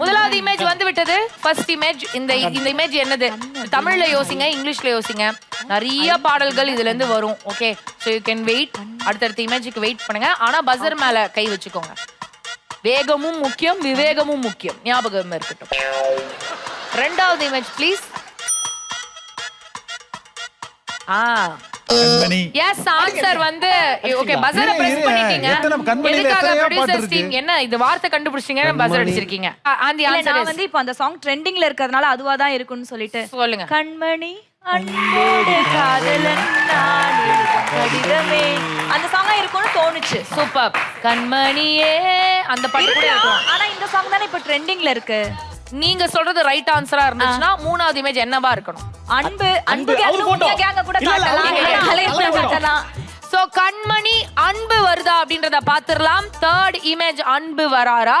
முதலாவது இமேஜ் வந்து விட்டது ஃபர்ஸ்ட் இமேஜ் இந்த இந்த இமேஜ் என்னது? தமிழ்ல யோசிங்க இங்கிலீஷ்ல யோசிங்க. நிறைய பாடல்கள் இதுல இருந்து வரும் okay so you can wait அடுத்தடுத்த இமேஜுக்கு வெயிட் பண்ணுங்க. ஆனா பசர் மேல கை வச்சுக்கோங்க. வேகமும் முக்கியம் விவேகமும் முக்கியம். ஞாபகம் இருக்கட்டும். ரெண்டாவது image please ah. Kanmani. Yes answer வந்து ஓகே பஸரை பிரஸ். பண்ணிட்டீங்க? எதுக்காக ப்ரொடியூசர்ஸ்? டீம் என்ன இது வார்த்தை கண்டுபிடிச்சீங்க பஸர் அடிச்சிருக்கீங்க. ஆந்தி ஆன்சர் நான் வந்து இப்போ அந்த சாங் ட்ரெண்டிங்ல இருக்கிறதுனால அதுவா தான் இருக்கும்னு சொல்லிட்டு. சொல்லுங்க. கண்மணி அன்போடு காதலன் நான் எழுதும் கடிதமே. அந்த சாங்கா இருக்கும்னு தோணுச்சு. சூப்பர் கண்மணியே அந்த பாட்டு கூட இருக்கும். இருக்கலாம். ஆனா இந்த சாங் தானே இப்போ ட்ரெண்டிங்ல இருக்கு. நீங்க சொல்றது ரைட் ஆன்சரா இருந்துச்சுன்னா மூணாவது இமேஜ் என்னவா இருக்கணும்? அன்பு அன்பு கேங்க கூட காட்டலாம். சோ கண்மணி அன்பு வருதா அப்படின்றத பாத்துரலாம் தேர்ட் இமேஜ் அன்பு வராரா?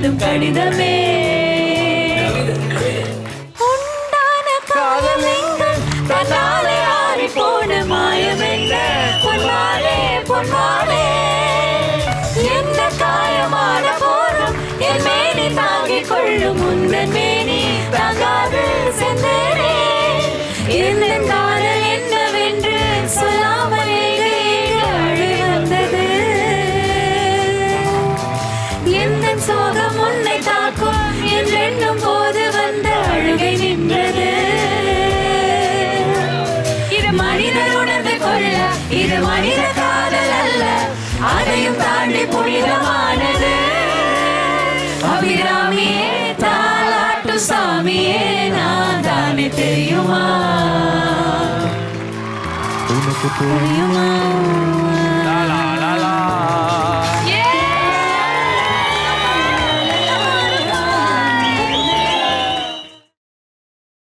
எழுதும் கடிதமே. உண்டான காதலெங்கள் தன்னாலே ஆறி போன மாயமென்ன பொன்மாலே பொன்மாலே என்ன காயமான போதும் என் மேலே தாங்கிக் கொள்ளும் உந்தன் இது மனித காதல் அல்ல. அதையும் தாண்டி புனிதமானது. அபிராமியே தாலாட்டு சாமியே நான் தானே தெரியுமா? உனக்கு தெரியுமா?